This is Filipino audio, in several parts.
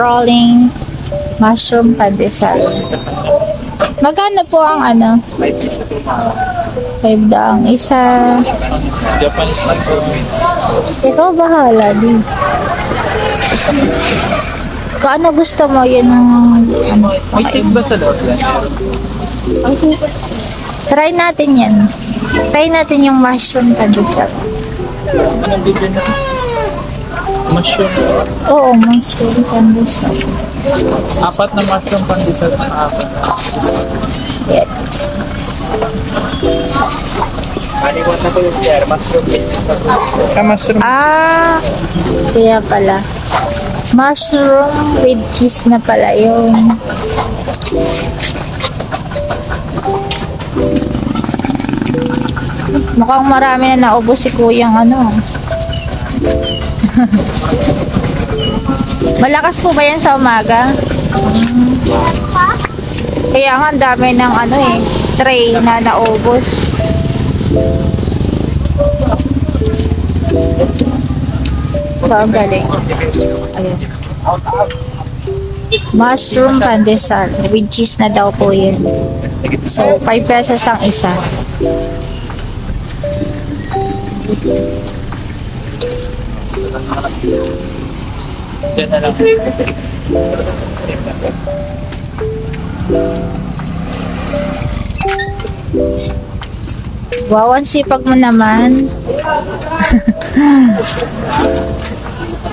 rolling mushroom pandesal. Magkano po ang ano? May piso po mga 5 daang isa. Japanese mushroom. Ikaw bahala, di. Kung ano gusto mo, yun ang ano, May cheese ba sa loob? Try natin yan. Try natin yung mushroom pandesal. Anong bibili na? Mushroom. Oo, mushroom pandesal. Apat na mushroom pandesal na apat. Yan. Maliwan na po yung chair. Mushroom with cheese pa po. Ah, mushroom. Ah, kaya pala. Mushroom with cheese na pala yun. Mukhang marami na naubos si kuyang ano. Malakas po ba yan sa umaga? Hmm. Kaya nga, ang dami ng ano eh, tray na naubos. So, ang galing. Ayun. Mushroom pandesal. With cheese na daw po yan. So, 5 pesos ang isa. Diyan na lang. Wow, ang sipag mo naman.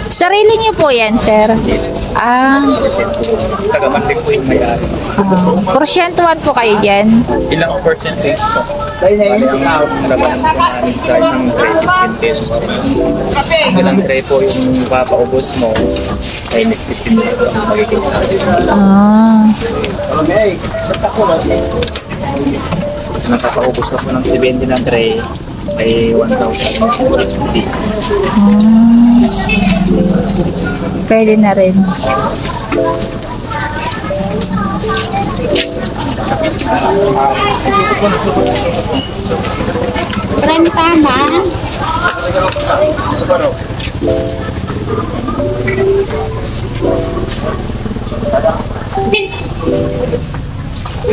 Sarili niyo po yan, sir. Ah, Taga-matik po yung may-ari. uh, porsyentuhan po kayo dyan. Ilang percentage po? Bali ang laban namin sa isang tray, 15 pesos. Ilang tray po yung papaubos mo, minus 15 pesos ang magiging sa atin. Ah, Nakakaubos ka po ng 70 na tray, ay 1,050. ah. Pwede na rin. Rentana.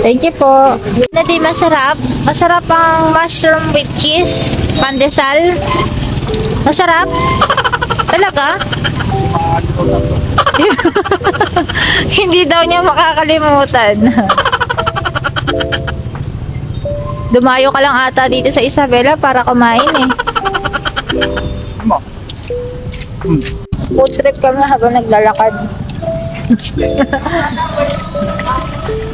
Thank you po. Na di masarap. Masarap ang mushroom with cheese. Pandesal. Masarap. Talaga? Hindi daw niya makakalimutan. Dumayo ka lang ata dito sa Isabela para kumain eh. Food trip kami habang naglalakad.